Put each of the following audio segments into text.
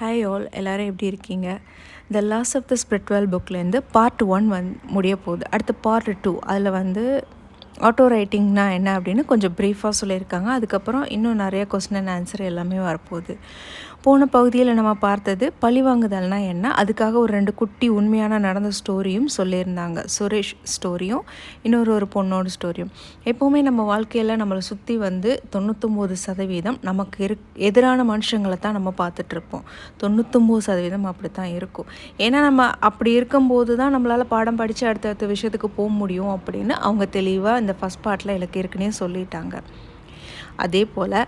Hi all எல்லோரும் எப்படி இருக்கீங்க? The loss of the spiritual புக்லேருந்து part one வந் முடிய போகுது. அடுத்து பார்ட் டூ அதில் வந்து ஆட்டோ ரைட்டிங்னா என்ன அப்படின்னு கொஞ்சம் ப்ரீஃபாக சொல்லியிருக்காங்க. அதுக்கப்புறம் இன்னும் நிறைய கொஸ்டின் அண்ட் ஆன்சர் எல்லாமே வரப்போகுது. போன பகுதியில் நம்ம பார்த்தது பழிவாங்குதல்னா என்ன? அதுக்காக ஒரு ரெண்டு குட்டி உண்மையான நடந்த ஸ்டோரியும் சொல்லியிருந்தாங்க. சுரேஷ் ஸ்டோரியும் இன்னொரு ஒரு பொண்ணோட ஸ்டோரியும் எப்போவுமே நம்ம வாழ்க்கையில் நம்மளை சுற்றி வந்து தொண்ணூத்தொம்பது சதவீதம் நமக்கு இரு எதிரான மனுஷங்களை தான் நம்ம பார்த்துட்ருப்போம் தொண்ணூத்தொம்பது சதவீதம் அப்படி தான் இருக்கும். ஏன்னா நம்ம அப்படி இருக்கும்போது தான் நம்மளால் பாடம் படித்து அடுத்தடுத்த விஷயத்துக்கு போக முடியும் அப்படின்னு அவங்க தெளிவாக இந்த ஃபஸ்ட் பார்ட்டில் எனக்கு இருக்குன்னே சொல்லிட்டாங்க. அதே போல்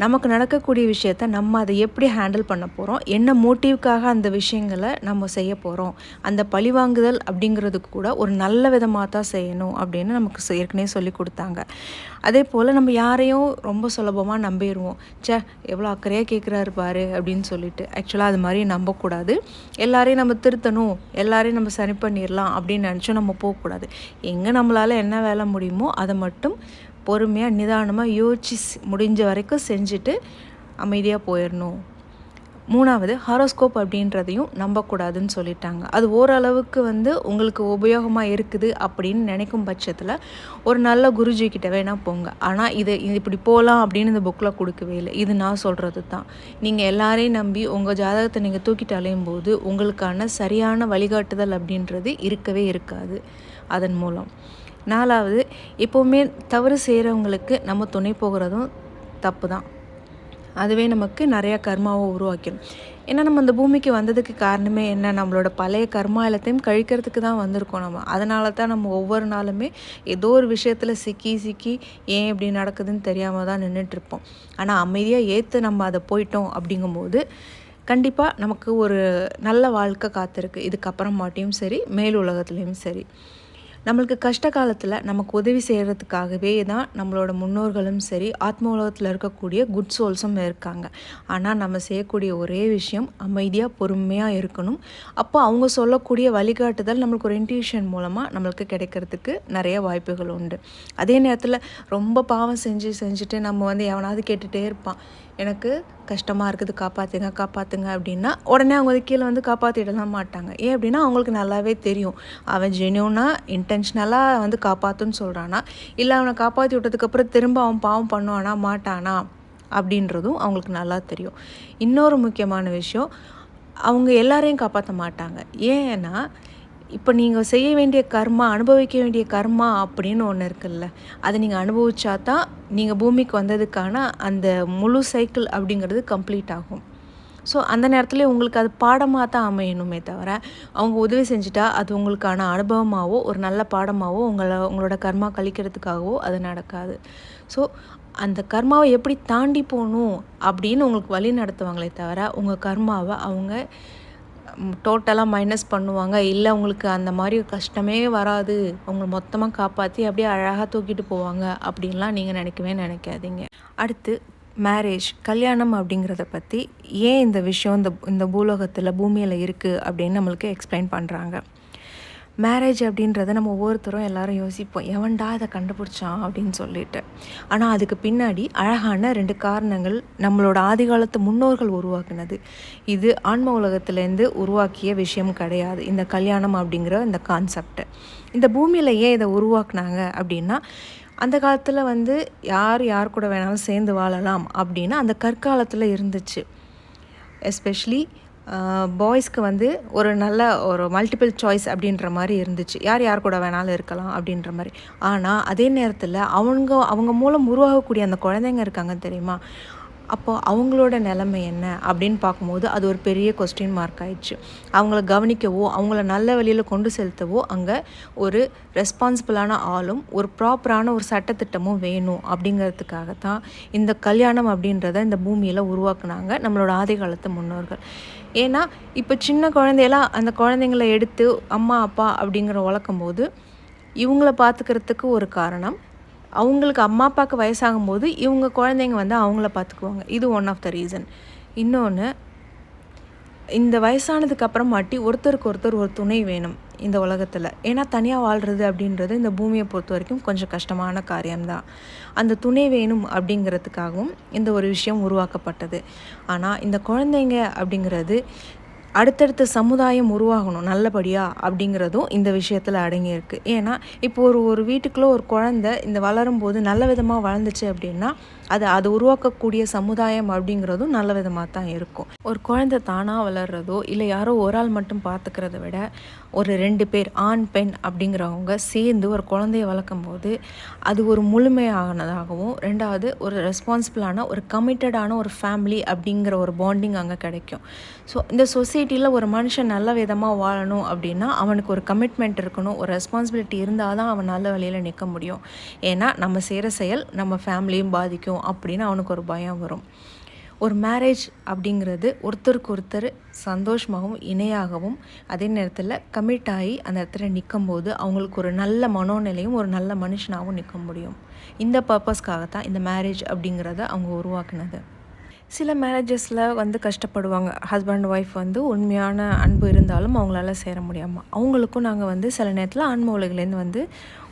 நமக்கு நடக்கக்கூடிய விஷயத்த நம்ம அதை எப்படி ஹேண்டில் பண்ண போகிறோம் என்ன மோட்டிவ்க்காக அந்த விஷயங்களை நம்ம செய்ய போகிறோம் அந்த பழிவாங்குதல் அப்படிங்கிறதுக்கு கூட ஒரு நல்ல விதமாக தான் செய்யணும் அப்படின்னு நமக்கு ஏற்கனவே சொல்லி கொடுத்தாங்க. அதே போல் நம்ம யாரையும் ரொம்ப சுலபமாக நம்பிடுவோம். சே எவ்வளோ அக்கறையாக கேட்குறாரு பாரு அப்படின்னு சொல்லிட்டு. ஆக்சுவலாக அது மாதிரி நம்பக்கூடாது. எல்லாரையும் நம்ம திருத்தணும். எல்லாரையும் நம்ம சரி பண்ணிடலாம் அப்படின்னு நினச்சோம் நம்ம போகக்கூடாது. எங்கே நம்மளால் என்ன வேலை முடியுமோ அதை மட்டும் பொறுமையாக நிதானமாக யோசிச்சு முடிஞ்ச வரைக்கும் செஞ்சுட்டு அமைதியாக போயிடணும். மூணாவது ஹாரோஸ்கோப் அப்படின்றதையும் நம்பக்கூடாதுன்னு சொல்லிட்டாங்க. அது ஓரளவுக்கு வந்து உங்களுக்கு உபயோகமாக இருக்குது அப்படின்னு நினைக்கும் பட்சத்தில் ஒரு நல்ல குருஜி கிட்ட வேணால் போங்க. ஆனால் இது இது இப்படி போகலாம் அப்படின்னு இந்த புக்கில் கொடுக்கவே இல்லை. இது நான் சொல்கிறது தான். நீங்கள் எல்லாரையும் நம்பி உங்கள் ஜாதகத்தை நீங்கள் தூக்கிட்டு அலையும் போது உங்களுக்கான சரியான வழிகாட்டுதல் அப்படின்றது இருக்கவே இருக்காது. அதன் மூலம். நாலாவது எப்போவுமே தவறு செய்கிறவங்களுக்கு நம்ம துணை போகிறதும் தப்பு தான் அதுவே நமக்கு நிறையா கர்மாவை உருவாக்கிடும் ஏன்னா நம்ம இந்த பூமிக்கு வந்ததுக்கு காரணமே என்ன? நம்மளோட பழைய கர்மா எல்லாத்தையும் கழிக்கிறதுக்கு தான் வந்திருக்கோம் நம்ம. அதனால தான் நம்ம ஒவ்வொரு நாளுமே ஏதோ ஒரு விஷயத்தில் சிக்கி சிக்கி ஏன் இப்படி நடக்குதுன்னு தெரியாமல் தான் நின்றுட்டுருப்போம் ஆனால் அமைதியாக ஏற்று நம்ம அதை போயிட்டோம் அப்படிங்கும்போது கண்டிப்பாக நமக்கு ஒரு நல்ல வாழ்க்கை காத்திருக்கு. இதுக்கப்புறமாட்டியும் சரி மேல் உலகத்துலேயும் சரி. நம்மளுக்கு கஷ்ட காலத்தில் நமக்கு உதவி செய்கிறதுக்காகவே தான் நம்மளோட முன்னோர்களும் சரி ஆத்ம உலகத்தில் இருக்கக்கூடிய குட் சோல்ஸும் இருக்காங்க. ஆனால் நம்ம செய்யக்கூடிய ஒரே விஷயம் அமைதியாக பொறுமையாக இருக்கணும். அப்போ அவங்க சொல்லக்கூடிய வழிகாட்டுதல் நம்மளுக்கு ஒரு இன்ட்யூஷன் மூலமாக நம்மளுக்கு கிடைக்கிறதுக்கு நிறைய வாய்ப்புகள் உண்டு. அதே நேரத்தில் ரொம்ப பாவம் செஞ்சு செஞ்சுட்டு நம்ம வந்து எவனாவது கேட்டுகிட்டே இருப்பான். எனக்கு கஷ்டமாக இருக்குது காப்பாற்றுங்க காப்பாற்றுங்க அப்படின்னா உடனே அவங்க வந்து கீழே வந்து காப்பாற்றிடலாம் மாட்டாங்க. ஏன் அப்படின்னா அவங்களுக்கு நல்லாவே தெரியும். அவன் ஜெனியூனாக இன்டென்ஷனலாக வந்து காப்பாற்றுன்னு சொல்கிறானா இல்லை அவனை காப்பாற்றி விட்டதுக்கப்புறம் திரும்ப அவன் பாவம் பண்ணுவானா மாட்டானா அப்படின்றதும் அவங்களுக்கு நல்லா தெரியும். இன்னொரு முக்கியமான விஷயம் அவங்க எல்லாரையும் காப்பாற்ற மாட்டாங்க. ஏன்னா இப்போ நீங்கள் செய்ய வேண்டிய கர்மா அனுபவிக்க வேண்டிய கர்மா அப்படின்னு ஒன்று இருக்குல்ல. அதை நீங்கள் அனுபவிச்சா தான் நீங்கள் பூமிக்கு வந்ததுக்கான அந்த முழு சைக்கிள் அப்படிங்கிறது கம்ப்ளீட் ஆகும். ஸோ அந்த நேரத்தில் உங்களுக்கு அது பாடமாக தான் அமையணுமே தவிர அவங்க உதவி செஞ்சுட்டா அது உங்களுக்கான அனுபவமாகவோ ஒரு நல்ல பாடமாகவோ உங்களை உங்களோட கர்மா கழிக்கிறதுக்காகவோ அது நடக்காது. ஸோ அந்த கர்மாவை எப்படி தாண்டி போகணும் அப்படின்னு உங்களுக்கு வழி நடத்துவாங்களே தவிர உங்கள் கர்மாவை அவங்க டோட்டலாக மைனஸ் பண்ணுவாங்க. இல்லை உங்களுக்கு அந்த மாதிரி கஷ்டமே வராது. உங்களை மொத்தமாக காப்பாற்றி அப்படியே அழகாக தூக்கிட்டு போவாங்க அப்படின்லாம் நீங்கள் நினைக்கவே நினைக்காதீங்க. அடுத்து மேரேஜ் கல்யாணம் அப்படிங்கிறத பற்றி ஏன் இந்த விஷயம் இந்த இந்த பூலோகத்தில் பூமியில் இருக்குது அப்படின்னு நம்மளுக்கு எக்ஸ்பிளைன் பண்ணுறாங்க மேரேஜ் அப்படின்றத நம்ம ஒவ்வொருத்தரும் எல்லாரும் யோசிப்போம். எவன்டா இதை கண்டுபிடிச்சான் அப்படின்னு சொல்லிட்டு. ஆனால் அதுக்கு பின்னாடி அழகான ரெண்டு காரணங்கள் நம்மளோட ஆதிகாலத்து முன்னோர்கள் உருவாக்குனது. இது ஆன்ம உலகத்துலேருந்து உருவாக்கிய விஷயம் கிடையாது. இந்த கல்யாணம் அப்படிங்கிற இந்த கான்செப்ட் இந்த பூமியில் ஏன் இதை உருவாக்குனாங்க அப்படின்னா அந்த காலத்தில் வந்து யார் யார் கூட வேணாலும் சேர்ந்து வாழலாம் அப்படின்னா அந்த கற்காலத்தில் இருந்துச்சு. எஸ்பெஷலி பாய்ஸ்க்கு வந்து ஒரு நல்ல ஒரு மல்டிபிள் சாய்ஸ் அப்படின்ற மாதிரி இருந்துச்சு. யார் யார் கூட வேணாலும் இருக்கலாம் அப்படின்ற மாதிரி. ஆனால் அதே நேரத்தில் அவங்க அவங்க மூலம் உருவாகக்கூடிய அந்த குழந்தைங்க இருக்காங்க தெரியுமா? அப்போ அவங்களோட நிலைமை என்ன அப்படின்னு பார்க்கும்போது அது ஒரு பெரிய கொஸ்டின் மார்க் ஆயிடுச்சு. அவங்கள கவனிக்கவோ அவங்கள நல்ல வழியில் கொண்டு செலுத்தவோ அங்கே ஒரு ரெஸ்பான்சிபிளான ஆளும் ஒரு ப்ராப்பரான ஒரு சட்டத்திட்டமும் வேணும் அப்படிங்கிறதுக்காக தான் இந்த கல்யாணம் அப்படின்றத இந்த பூமியில் உருவாக்குனாங்க நம்மளோட ஆதி காலத்து முன்னோர்கள். ஏன்னா இப்போ சின்ன குழந்தையெல்லாம் அந்த குழந்தைங்கள எடுத்து அம்மா அப்பா அப்படிங்கிற வளர்க்கும் போது இவங்கள பார்த்துக்கிறதுக்கு ஒரு காரணம் அவங்களுக்கு அம்மா அப்பாவுக்கு வயசாகும் போது இவங்க குழந்தைங்க வந்து அவங்கள பார்த்துக்குவாங்க. இது ஒன் ஆஃப் த ரீசன் இன்னொன்று இந்த வயசானதுக்கு அப்புறமாட்டி ஒருத்தருக்கு ஒருத்தர் ஒரு துணை வேணும் இந்த உலகத்தில். ஏன்னா தனியாக வாழ்கிறது அப்படின்றது இந்த பூமியை பொறுத்த வரைக்கும் கொஞ்சம் கஷ்டமான காரியம்தான். அந்த துணை வேணும் அப்படிங்கிறதுக்காகவும் இந்த ஒரு விஷயம் உருவாக்கப்பட்டது. ஆனால் இந்த குழந்தைங்க அப்படிங்கிறது அடுத்தடுத்த சமுதாயம் உருவாகணும் நல்லபடியாக அப்படிங்கிறதும் இந்த விஷயத்தில் அடங்கியிருக்கு. ஏன்னா இப்போ ஒரு ஒரு வீட்டுக்குள்ளே ஒரு குழந்த இந்த வளரும்போது நல்ல விதமாக வளர்ந்துச்சு அப்படின்னா அது அது உருவாக்கக்கூடிய சமுதாயம் அப்படிங்கிறதும் நல்ல விதமாக தான் இருக்கும். ஒரு குழந்தை தானாக வளர்கிறதோ இல்லை யாரோ ஒரு ஆள் மட்டும் பார்த்துக்கிறத விட ஒரு ரெண்டு பேர் ஆண் பெண் அப்படிங்கிறவங்க சேர்ந்து ஒரு குழந்தைய வளர்க்கும் போது அது ஒரு முழுமையானதாகவும் ரெண்டாவது ஒரு ரெஸ்பான்சிபிளான ஒரு கமிட்டடான ஒரு ஃபேமிலி அப்படிங்கிற ஒரு பாண்டிங் அங்கே கிடைக்கும். ஸோ இந்த சொசைட்டியில் ஒரு மனுஷன் நல்ல விதமாக வாழணும் அப்படின்னா அவனுக்கு ஒரு கமிட்மெண்ட் இருக்கணும் ஒரு ரெஸ்பான்சிபிலிட்டி இருந்தால் தான் அவன் நல்ல வழியில் நிற்க முடியும். ஏன்னா நம்ம செய்கிற செயல் நம்ம ஃபேமிலியும் பாதிக்கும். அப்படின்னு அவனுக்கு ஒரு பயம் வரும். ஒரு மேரேஜ் அப்படிங்கிறது ஒருத்தருக்கு ஒருத்தர் சந்தோஷமாகவும் இணையாகவும் அதே நேரத்தில் கமிட் ஆகி அந்த இடத்துல நிற்கும் போது அவங்களுக்கு ஒரு நல்ல மனோநிலையும் ஒரு நல்ல மனுஷனாகவும் நிற்க முடியும். இந்த பர்பஸ்க்காக தான் இந்த மேரேஜ் அப்படிங்கிறத அவங்க உருவாக்குனது. சில மேரேஜஸில் வந்து கஷ்டப்படுவாங்க. ஹஸ்பண்ட் ஒய்ஃப் வந்து உண்மையான அன்பு இருந்தாலும் அவங்களால சேர முடியாமல் அவங்களுக்கும் நாங்கள் வந்து சில நேரத்தில் ஆன்ம வந்து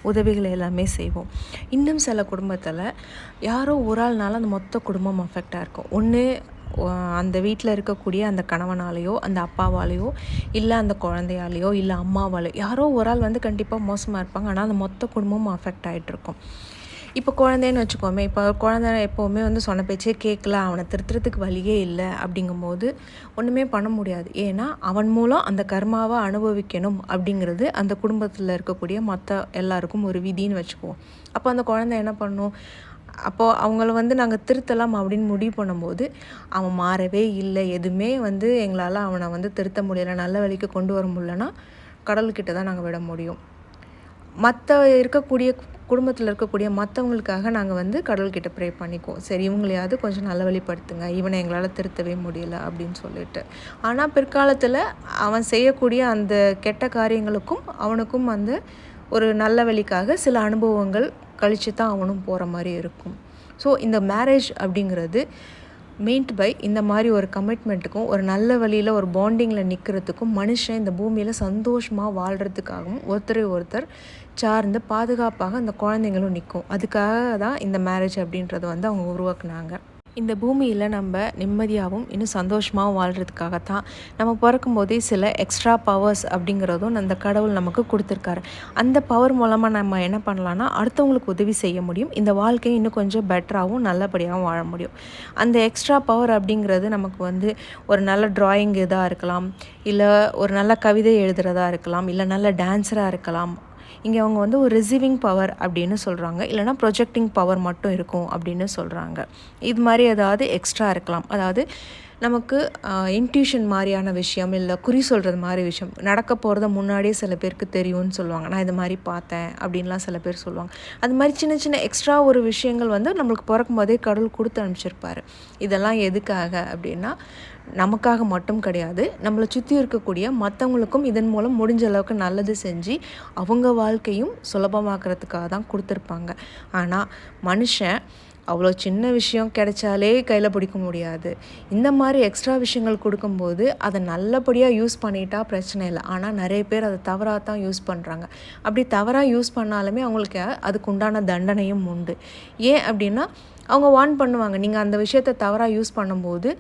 உதவிகள் எல்லாமே செய்வோம். இன்னும் சில குடும்பத்தில் யாரோ ஒரு ஆள்னால அந்த மொத்த குடும்பம் அஃபெக்டாக இருக்கும். ஒன்று அந்த வீட்டில் இருக்கக்கூடிய அந்த கணவனாலேயோ அந்த அப்பாவாலேயோ இல்லை அந்த குழந்தையாலேயோ இல்லை அம்மாவாலேயோ யாரோ ஒரு ஆள் வந்து கண்டிப்பாக மோசமாக இருப்பாங்க. ஆனால் அந்த மொத்த குடும்பமும் அஃபெக்ட் ஆகிட்டு இருக்கும். இப்போ குழந்தைன்னு வச்சுக்கோமே இப்போ குழந்தை எப்போவுமே வந்து சொன்ன பேச்சே கேட்கல அவனை திருத்துறதுக்கு வழியே இல்லை அப்படிங்கும்போது ஒன்றுமே பண்ண முடியாது. ஏன்னா அவன் மூலம் அந்த கர்மாவை அனுபவிக்கணும் அப்படிங்கிறது அந்த குடும்பத்தில் இருக்கக்கூடிய மற்ற எல்லாருக்கும் ஒரு விதின்னு வச்சுக்குவோம். அப்போ அந்த குழந்தை என்ன பண்ணும்? அப்போது அவங்கள வந்து நாங்கள் திருத்தலாம் அப்படின்னு முடிவு பண்ணும்போது அவன் மாறவே இல்லை. எதுவுமே வந்து எங்களால் அவனை வந்து திருத்த முடியலை. நல்ல வழிக்கு கொண்டு வர முடியலன்னா கடல்கிட்ட தான் நாங்கள் விட முடியும். மற்ற இருக்கக்கூடிய குடும்பத்தில் இருக்கக்கூடிய மற்றவங்களுக்காக நாங்கள் வந்து கடவுள்கிட்ட ப்ரே பண்ணிக்குவோம். சரி இவங்களையாவது கொஞ்சம் நல்ல வழிப்படுத்துங்க. இவனை எங்களால் திருத்தவே முடியல அப்படின்னு சொல்லிட்டு. ஆனால் பிற்காலத்தில் அவன் செய்யக்கூடிய அந்த கெட்ட காரியங்களுக்கும் அவனுக்கும் அந்த ஒரு நல்ல வழிக்காக சில அனுபவங்கள் கழித்து தான் அவனும் போகிற மாதிரி இருக்கும். ஸோ இந்த மேரேஜ் அப்படிங்கிறது மெயின்ட் பை இந்த மாதிரி ஒரு கமிட்மெண்ட்டுக்கும் ஒரு நல்ல வழியில் ஒரு பாண்டிங்கில் நிற்கிறதுக்கும் மனுஷன் இந்த பூமியில் சந்தோஷமாக வாழ்கிறதுக்காகவும் ஒருத்தரை ஒருத்தர் சார்ந்து பாதுகாப்பாக அந்த குழந்தைங்களும் நிற்கும் அதுக்காக தான் இந்த மேரேஜ் அப்படின்றத வந்து அவங்க உருவாக்குனாங்க. இந்த பூமியில் நம்ம நிம்மதியாகவும் இன்னும் சந்தோஷமாகவும் வாழ்கிறதுக்காகத்தான் நம்ம பிறக்கும் போதே சில எக்ஸ்ட்ரா பவர்ஸ் அப்படிங்கிறதும் அந்த கடவுள் நமக்கு கொடுத்துருக்காரு. அந்த பவர் மூலமாக நம்ம என்ன பண்ணலான்னா அடுத்தவங்களுக்கு உதவி செய்ய முடியும். இந்த வாழ்க்கையை இன்னும் கொஞ்சம் பெட்டராகவும் நல்லபடியாகவும் வாழ முடியும். அந்த எக்ஸ்ட்ரா பவர் அப்படிங்கிறது நமக்கு வந்து ஒரு நல்ல ட்ராயிங் இதாக இருக்கலாம். இல்லை ஒரு நல்ல கவிதை எழுதுகிறதா இருக்கலாம். இல்லை நல்ல டான்ஸராக இருக்கலாம். இங்கே அவங்க வந்து ஒரு ரிசீவிங் பவர் அப்படின்னு சொல்கிறாங்க இல்லைனா ப்ரொஜெக்டிங் பவர் மட்டும் இருக்கும் அப்படின்னு சொல்கிறாங்க இது மாதிரி ஏதாவது எக்ஸ்ட்ரா இருக்கலாம். அதாவது நமக்கு இன்ட்யூஷன் மாதிரியான விஷயம் இல்லை குறி சொல்கிறது மாதிரி விஷயம். நடக்க போகிறத முன்னாடியே சில பேருக்கு தெரியும்னு சொல்லுவாங்க. நான் இது மாதிரி பார்த்தேன் அப்படின்லாம் சில பேர் சொல்லுவாங்க. அது மாதிரி சின்ன சின்ன எக்ஸ்ட்ரா ஒரு விஷயங்கள் வந்து நம்மளுக்கு பிறக்கும் போதே கடவுள் கொடுத்து அனுப்பிச்சிருப்பார். இதெல்லாம் எதுக்காக அப்படின்னா நமக்காக மட்டும் கிடையாது. நம்மளை சுற்றி இருக்கக்கூடிய மற்றவங்களுக்கும் இதன் மூலம் முடிஞ்ச அளவுக்கு நல்லது செஞ்சு அவங்க வாழ்க்கையும் சுலபமாக்குறதுக்காக தான் கொடுத்துருப்பாங்க. ஆனால் மனுஷன் அவ்வளோ சின்ன விஷயம் கிடைச்சாலே கையில் பிடிக்க முடியாது. இந்த மாதிரி எக்ஸ்ட்ரா விஷயங்கள் கொடுக்கும்போது அதை நல்லபடியாக யூஸ் பண்ணிட்டா பிரச்சனை இல்லை. ஆனால் நிறைய பேர் அதை தவறாக தான் யூஸ் பண்ணுறாங்க அப்படி தவறாக யூஸ் பண்ணாலுமே அவங்களுக்கு அதுக்கு உண்டான தண்டனையும் உண்டு. ஏன் அப்படின்னா அவங்க வார்ன் பண்ணுவாங்க. நீங்கள் அந்த விஷயத்தை தவறாக யூஸ் பண்ணும்போது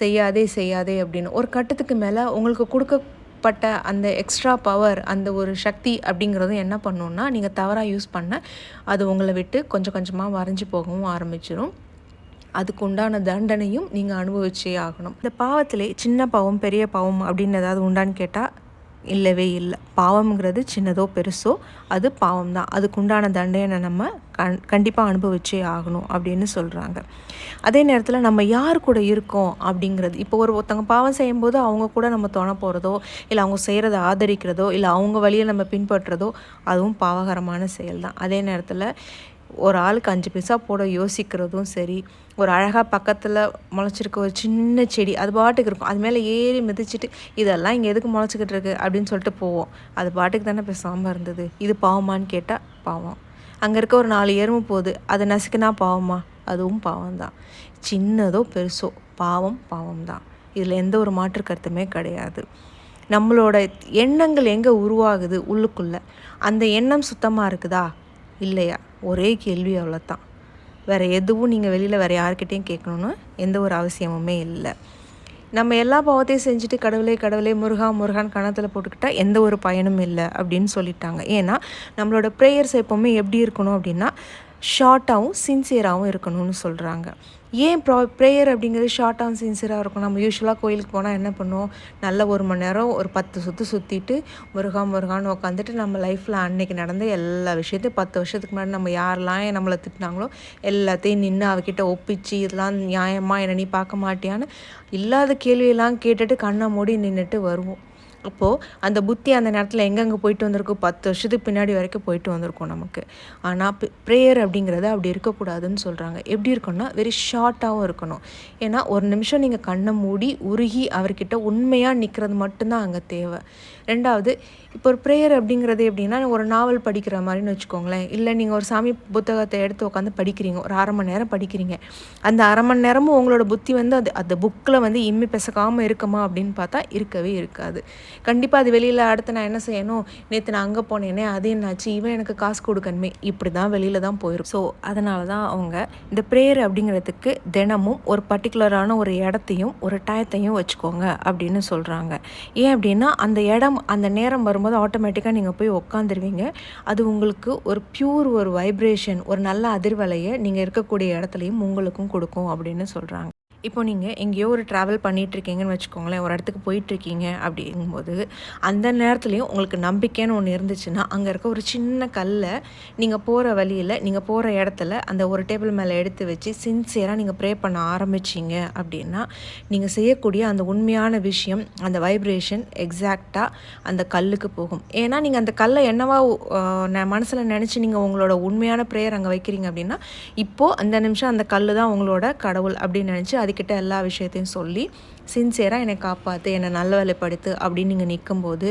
செய்யாதே செய்யாதே அப்படின்னு. ஒரு கட்டத்துக்கு மேலே உங்களுக்கு கொடுக்கப்பட்ட அந்த எக்ஸ்ட்ரா பவர் அந்த ஒரு சக்தி அப்படிங்கிறதும் என்ன பண்ணுன்னா நீங்கள் தவறாக யூஸ் பண்ண அது உங்களை விட்டு கொஞ்சம் கொஞ்சமாக வரைஞ்சி போகவும் ஆரம்பிச்சிடும் அதுக்கு உண்டான தண்டனையும் நீங்கள் அனுபவிச்சே ஆகணும். இந்த பாவத்திலே சின்ன பாவம் பெரிய பாவம் அப்படின்னு ஏதாவது உண்டான்னு கேட்டால் இல்லவே இல்லை. பாவம்ங்கிறது சின்னதோ பெருசோ அது பாவம் தான் அதுக்குண்டான தண்டனை நம்ம கண் கண்டிப்பாக அனுபவிச்சே ஆகணும் அப்படின்னு சொல்கிறாங்க அதே நேரத்தில் நம்ம யார் கூட இருக்கோம் அப்படிங்கிறது இப்போ ஒரு ஒருத்தவங்க பாவம் செய்யும்போது அவங்க கூட நம்ம தொண போகிறதோ இல்லை அவங்க செய்கிறத ஆதரிக்கிறதோ இல்லை அவங்க வழியை நம்ம பின்பற்றுறதோ அதுவும் பாவகரமான செயல் தான் அதே நேரத்தில் ஒரு ஆளுக்கு அஞ்சு பைசா போட யோசிக்கிறதும் சரி ஒரு அழகாக பக்கத்தில் முளைச்சிருக்க ஒரு சின்ன செடி அது பாட்டுக்கு இருக்கும். அது மேலே ஏறி மிதிச்சிட்டு இதெல்லாம் இங்கே எதுக்கு முளைச்சிக்கிட்டு இருக்கு? அப்படின்னு சொல்லிட்டு போவோம். அது பாட்டுக்கு தானே பேசாமல் இருந்தது. இது பாவமான்னு கேட்டால் பாவம். அங்கே இருக்க ஒரு நாலு எறும்பு போகுது. அதை நசுக்குனா பாவமா? அதுவும் பாவம் தான் சின்னதோ பெருசோ பாவம் பாவம் தான் இதில் எந்த ஒரு மாற்று கருத்துமே கிடையாது. நம்மளோட எண்ணங்கள் எங்கே உருவாகுது உள்ளுக்குள்ளே? அந்த எண்ணம் சுத்தமாக இருக்குதா? இல்லையா? ஒரே கேள்வி அவ்வளோதான். வேறு எதுவும் நீங்கள் வெளியில் வேறு யார்கிட்டேயும் கேட்கணுன்னு எந்த ஒரு அவசியமுமே இல்லை. நம்ம எல்லா பாவத்தையும் செஞ்சுட்டு கடவுளே கடவுளே முருகா முருகான் கணத்தில் போட்டுக்கிட்டா எந்த ஒரு பயனும் இல்லை அப்படின்னு சொல்லிட்டாங்க. ஏன்னா நம்மளோட ப்ரேயர்ஸ் எப்போவுமே எப்படி இருக்கணும் அப்படின்னா ஷார்ட்டாகவும் சின்சியராகவும் இருக்கணும்னு சொல்கிறாங்க ஏன் ப்ரா ப்ரேயர் அப்படிங்கிறது ஷார்ட் அண்ட் சின்சியராக இருக்கும். நம்ம யூஸ்வலாக கோயிலுக்கு போனால் என்ன பண்ணுவோம்? நல்ல ஒரு மணி நேரம் ஒரு பத்து சுற்று சுற்றிட்டு முருகா முருகான்னு உட்காந்துட்டு நம்ம லைஃப்பில் அன்னைக்கு நடந்த எல்லா விஷயத்தையும் பத்து வருஷத்துக்கு முன்னாடி நம்ம யாரெல்லாம் நம்மளை திட்டினாங்களோ எல்லாத்தையும் நின்று அவகிட்ட ஒப்பிச்சு இதெல்லாம் நியாயமாக என்ன நீ பார்க்க மாட்டியான்னு இல்லாத கேள்வியெல்லாம் கேட்டுட்டு கண்ணை மூடி நின்றுட்டு வருவோம். அப்போது அந்த புத்தி அந்த நேரத்தில் எங்கெங்கே போயிட்டு வந்திருக்கும் பத்து வருஷத்துக்கு பின்னாடி வரைக்கும் போயிட்டு வந்திருக்கோம் நமக்கு. ஆனால் ப்ரேயர் அப்படிங்கிறது அப்படி இருக்கக்கூடாதுன்னு சொல்கிறாங்க எப்படி இருக்கணும்னா வெரி ஷார்ட்டாகவும் இருக்கணும். ஏன்னா ஒரு நிமிஷம் நீங்கள் கண்ணை மூடி உருகி அவர்கிட்ட உண்மையாக நிற்கிறது மட்டும்தான் அங்கே தேவை. ரெண்டாவது இப்போ ஒரு ப்ரேயர் அப்படிங்கிறது எப்படின்னா ஒரு நாவல் படிக்கிற மாதிரின்னு வச்சுக்கோங்களேன். இல்லை நீங்கள் ஒரு சாமி புத்தகத்தை எடுத்து உட்காந்து படிக்கிறீங்க. ஒரு அரை மணி நேரம் படிக்கிறீங்க. அந்த அரை மணி நேரமும் உங்களோட புத்தி வந்து அது அந்த புக்கில் வந்து இம்மி பெசக்காமல் இருக்குமா அப்படின்னு பார்த்தா இருக்கவே இருக்காது. கண்டிப்பாக அது வெளியில் அடுத்து நான் என்ன செய்யணும்? நேற்று நான் அங்கே போனேனே அது என்னாச்சு? இவன் எனக்கு காசு கொடுக்கணுமே. இப்படி தான் வெளியில் தான் போயிடும் ஸோ அதனால தான் அவங்க இந்த ப்ரேயர் அப்படிங்கிறதுக்கு தினமும் ஒரு பர்டிகுலரான ஒரு இடத்தையும் ஒரு டயத்தையும் வச்சுக்கோங்க அப்படின்னு சொல்கிறாங்க ஏன் அப்படின்னா அந்த இடம் அந்த நேரம் வரும்போது ஆட்டோமேட்டிக்காக நீங்கள் போய் உக்காந்துருவீங்க. அது உங்களுக்கு ஒரு ப்யூர் ஒரு வைப்ரேஷன் ஒரு நல்ல அதிர்வலையை நீங்கள் இருக்கக்கூடிய இடத்துலையும் உங்களுக்கும் கொடுக்கும் அப்படின்னு சொல்கிறாங்க இப்போ நீங்கள் எங்கேயோ ஒரு ட்ராவல் பண்ணிகிட்ருக்கீங்கன்னு வச்சுக்கோங்களேன் ஒரு இடத்துக்கு போயிட்டுருக்கீங்க அப்படிங்கும்போது அந்த நேரத்துலையும் உங்களுக்கு நம்பிக்கைன்னு ஒன்று இருந்துச்சுன்னா அங்கே இருக்க ஒரு சின்ன கல்லை நீங்கள் போகிற வழியில் நீங்கள் போகிற இடத்துல அந்த ஒரு டேபிள் மேலே எடுத்து வச்சு சின்சியராக நீங்கள் ப்ரே பண்ண ஆரம்பிச்சிங்க அப்படின்னா நீங்கள் செய்யக்கூடிய அந்த உண்மையான விஷயம் அந்த வைப்ரேஷன் எக்ஸாக்டாக அந்த கல்லுக்கு போகும். ஏன்னா நீங்கள் அந்த கல்லை என்னவா மனசில் நினச்சி நீங்கள் உங்களோட உண்மையான ப்ரேயர் அங்கே வைக்கிறீங்க அப்படின்னா இப்போது அந்த நிமிஷம் அந்த கல் தான் உங்களோட கடவுள் அப்படின்னு நினச்சி அதுக்கிட்ட எல்லா விஷயத்தையும் சொல்லி சின்சியராக என்னை காப்பாற்று என்னை நல்ல வேலைப்படுத்து அப்படின்னு நீங்கள் நிற்கும்போது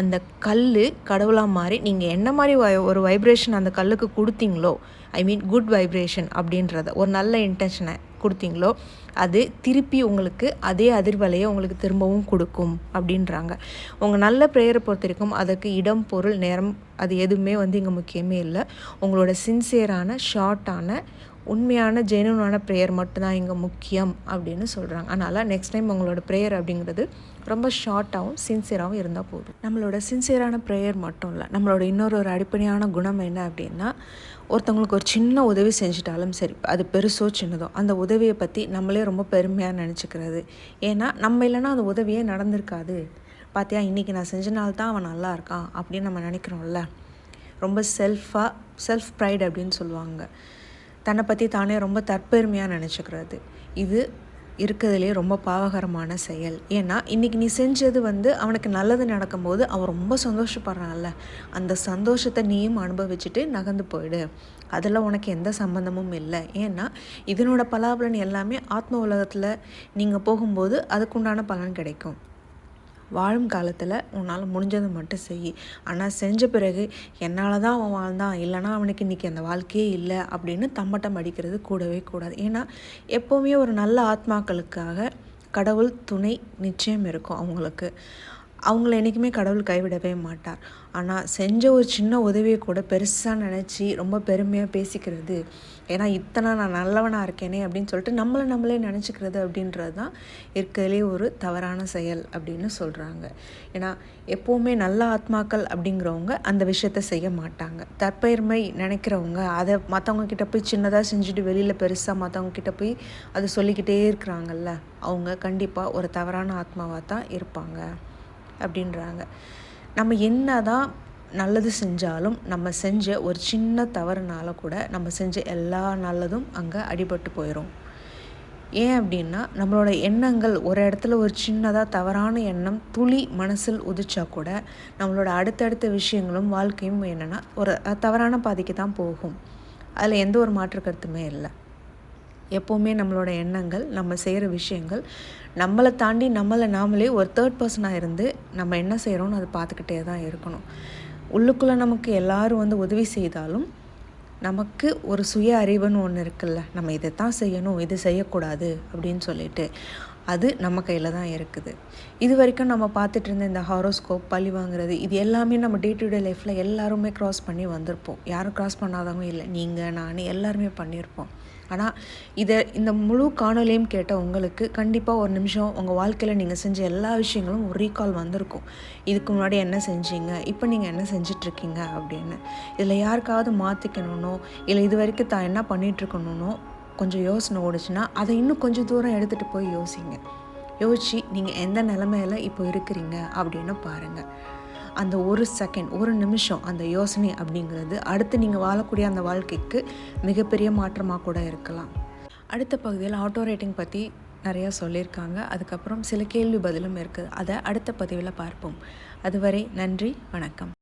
அந்த கல் கடவுளாக மாறி நீங்கள் என்ன மாதிரி ஒரு வைப்ரேஷன் அந்த கல்லுக்கு கொடுத்தீங்களோ ஐ மீன் குட் வைப்ரேஷன் அப்படின்றத ஒரு நல்ல இன்டென்ஷனை கொடுத்தீங்களோ அது திருப்பி உங்களுக்கு அதே அதிர்வலையை உங்களுக்கு திரும்பவும் கொடுக்கும் அப்படின்றாங்க. உங்கள் நல்ல ப்ரேயரை பொறுத்த வரைக்கும் அதுக்கு இடம் பொருள் நேரம் அது எதுவுமே வந்து இங்கே முக்கியமே இல்லை. உங்களோட சின்சியரான ஷார்ட்டான உண்மையான ஜெனுவனான ப்ரேயர் மட்டும்தான் இங்கே முக்கியம் அப்படின்னு சொல்கிறாங்க அதனால் நெக்ஸ்ட் டைம் உங்களோட ப்ரேயர் அப்படிங்கிறது ரொம்ப ஷார்ட்டாகவும் சின்சியராகவும் இருந்தால் போதும். நம்மளோட சின்சியரான ப்ரேயர் மட்டும் இல்லை நம்மளோட இன்னொரு ஒரு அடிப்படையான குணம் என்ன அப்படின்னா ஒருத்தவங்களுக்கு ஒரு சின்ன உதவி செஞ்சிட்டாலும் சரி அது பெருசோ சின்னதோ அந்த உதவியை பற்றி நம்மளே ரொம்ப பெருமையாக நினச்சிக்கிறது. ஏன்னா நம்ம இல்லைன்னா அந்த உதவியே நடந்திருக்காது. பார்த்தியா இன்றைக்கி நான் செஞ்சனால்தான் அவன் நல்லா இருக்கான் அப்படின்னு நம்ம நினைக்கிறோம்ல. ரொம்ப செல்ஃபாக செல்ஃப் ப்ரைட் அப்படின்னு சொல்லுவாங்க. தன்னை பற்றி தானே ரொம்ப தற்பெருமையாக நினச்சிக்கிறது. இது இருக்கிறதுலே ரொம்ப பாவகரமான செயல். ஏன்னா இன்றைக்கி நீ செஞ்சது வந்து அவனுக்கு நல்லது நடக்கும்போது அவன் ரொம்ப சந்தோஷப்படுறான்ல. அந்த சந்தோஷத்தை நீயும் அனுபவிச்சுட்டு நகர்ந்து போயிடு. அதில் உனக்கு எந்த சம்மந்தமும் இல்லை. ஏன்னா இதனோட பலாபலன் எல்லாமே ஆத்ம உலகத்தில் நீங்கள் போகும்போது அதுக்குண்டான பலன் கிடைக்கும். வாழும் காலத்தில் உன்னால் முடிஞ்சதை மட்டும் செய். ஆனால் செஞ்ச பிறகு என்னால் தான் அவன் வாழ்ந்தான். இல்லைனா அவனுக்கு இன்றைக்கி அந்த வாழ்க்கையே இல்லை அப்படின்னு தம்மட்டம் அடிக்கிறது கூடவே கூடாது. ஏன்னா எப்போவுமே ஒரு நல்ல ஆத்மாக்களுக்காக கடவுள் துணை நிச்சயம் இருக்கும் அவங்களுக்கு. அவங்கள என்றைக்குமே கடவுள் கைவிடவே மாட்டார். ஆனால் செஞ்ச ஒரு சின்ன உதவியை கூட பெருசாக நினச்சி ரொம்ப பெருமையாக பேசிக்கிறது ஏன்னா இத்தனை நான் நல்லவனாக இருக்கேனே அப்படின்னு சொல்லிட்டு நம்மளை நம்மளே நினச்சிக்கிறது அப்படின்றது தான் இருக்கிறதுலே ஒரு தவறான செயல் அப்படின்னு சொல்கிறாங்க ஏன்னா எப்போவுமே நல்ல ஆத்மாக்கள் அப்படிங்கிறவங்க அந்த விஷயத்த செய்ய மாட்டாங்க. தற்பெருமை நினைக்கிறவங்க அதை மற்றவங்க கிட்ட போய் சின்னதாக செஞ்சுட்டு வெளியில் பெருசாக மற்றவங்க கிட்ட போய் அதை சொல்லிக்கிட்டே இருக்கிறாங்கல்ல அவங்க கண்டிப்பாக ஒரு தவறான ஆத்மாவாக தான் இருப்பாங்க அப்படின்றாங்க. நம்ம என்ன தான் நல்லது செஞ்சாலும் நம்ம செஞ்ச ஒரு சின்ன தவறுனால கூட நம்ம செஞ்ச எல்லா நல்லதும் அங்கே அடிபட்டு போயிடும் ஏன் அப்படின்னா நம்மளோட எண்ணங்கள் ஒரு இடத்துல ஒரு சின்னதாக தவறான எண்ணம் துளி மனசில் உதிச்சா கூட நம்மளோட அடுத்தடுத்த விஷயங்களும் வாழ்க்கையும் என்னென்னா ஒரு தவறான பாதைக்கு தான் போகும். அதில் எந்த ஒரு மாற்று கருத்துமே இல்லை. எப்போவுமே நம்மளோட எண்ணங்கள் நம்ம செய்கிற விஷயங்கள் நம்மளை தாண்டி நம்மளை நாமளே ஒரு தேர்ட் பர்சனாக இருந்து நம்ம என்ன செய்கிறோன்னு அதை பார்த்துக்கிட்டே தான் இருக்கணும். உள்ளுக்குள்ளே நமக்கு எல்லோரும் வந்து உதவி செய்தாலும் நமக்கு ஒரு சுய அறிவுன்னு ஒன்று இருக்குல்ல. நம்ம இதை தான் செய்யணும் இது செய்யக்கூடாது அப்படின்னு சொல்லிட்டு அது நம்ம கையில் தான் இருக்குது. இது வரைக்கும் நம்ம பார்த்துட்டு இருந்த இந்த ஹாரோஸ்கோப் பழி வாங்குறது இது எல்லாமே நம்ம டே டு டே லைஃப்பில் எல்லாருமே க்ராஸ் பண்ணி வந்திருப்போம். யாரும் க்ராஸ் பண்ணாதவங்க இல்லை. நீங்கள் நான் எல்லாருமே பண்ணியிருப்போம். ஆனால் இதை இந்த முழு காணொலியும் கேட்ட உங்களுக்கு கண்டிப்பாக ஒரு நிமிஷம் உங்கள் வாழ்க்கையில் நீங்கள் செஞ்ச எல்லா விஷயங்களும் ஒரு ரீகால் வந்திருக்கும். இதுக்கு முன்னாடி என்ன செஞ்சீங்க? இப்போ நீங்கள் என்ன செஞ்சிட்ருக்கீங்க? அப்படின்னு. இதில் யாருக்காவது மாற்றிக்கணுன்னோ இல்லை இது வரைக்கும் தான் என்ன பண்ணிகிட்ருக்கணுன்னோ கொஞ்சம் யோசனை ஓடுச்சுன்னா அதை இன்னும் கொஞ்சம் தூரம் எடுத்துகிட்டு போய் யோசிங்க. யோசிச்சு நீங்கள் எந்த நிலமையில இப்போ இருக்கிறீங்க அப்படின்னு பாருங்கள் அந்த ஒரு செகண்ட் ஒரு நிமிஷம் அந்த யோசனை அப்படிங்கிறது அடுத்து நீங்கள் வாழக்கூடிய அந்த வாழ்க்கைக்கு மிகப்பெரிய மாற்றமாக கூட இருக்கலாம். அடுத்த பகுதியில் ஆட்டோ ரைட்டிங் பற்றி நிறையா சொல்லியிருக்காங்க. அதுக்கப்புறம் சில கேள்வி பதிலும் இருக்குது. அதை அடுத்த பதிவில் பார்ப்போம். அதுவரை நன்றி வணக்கம்.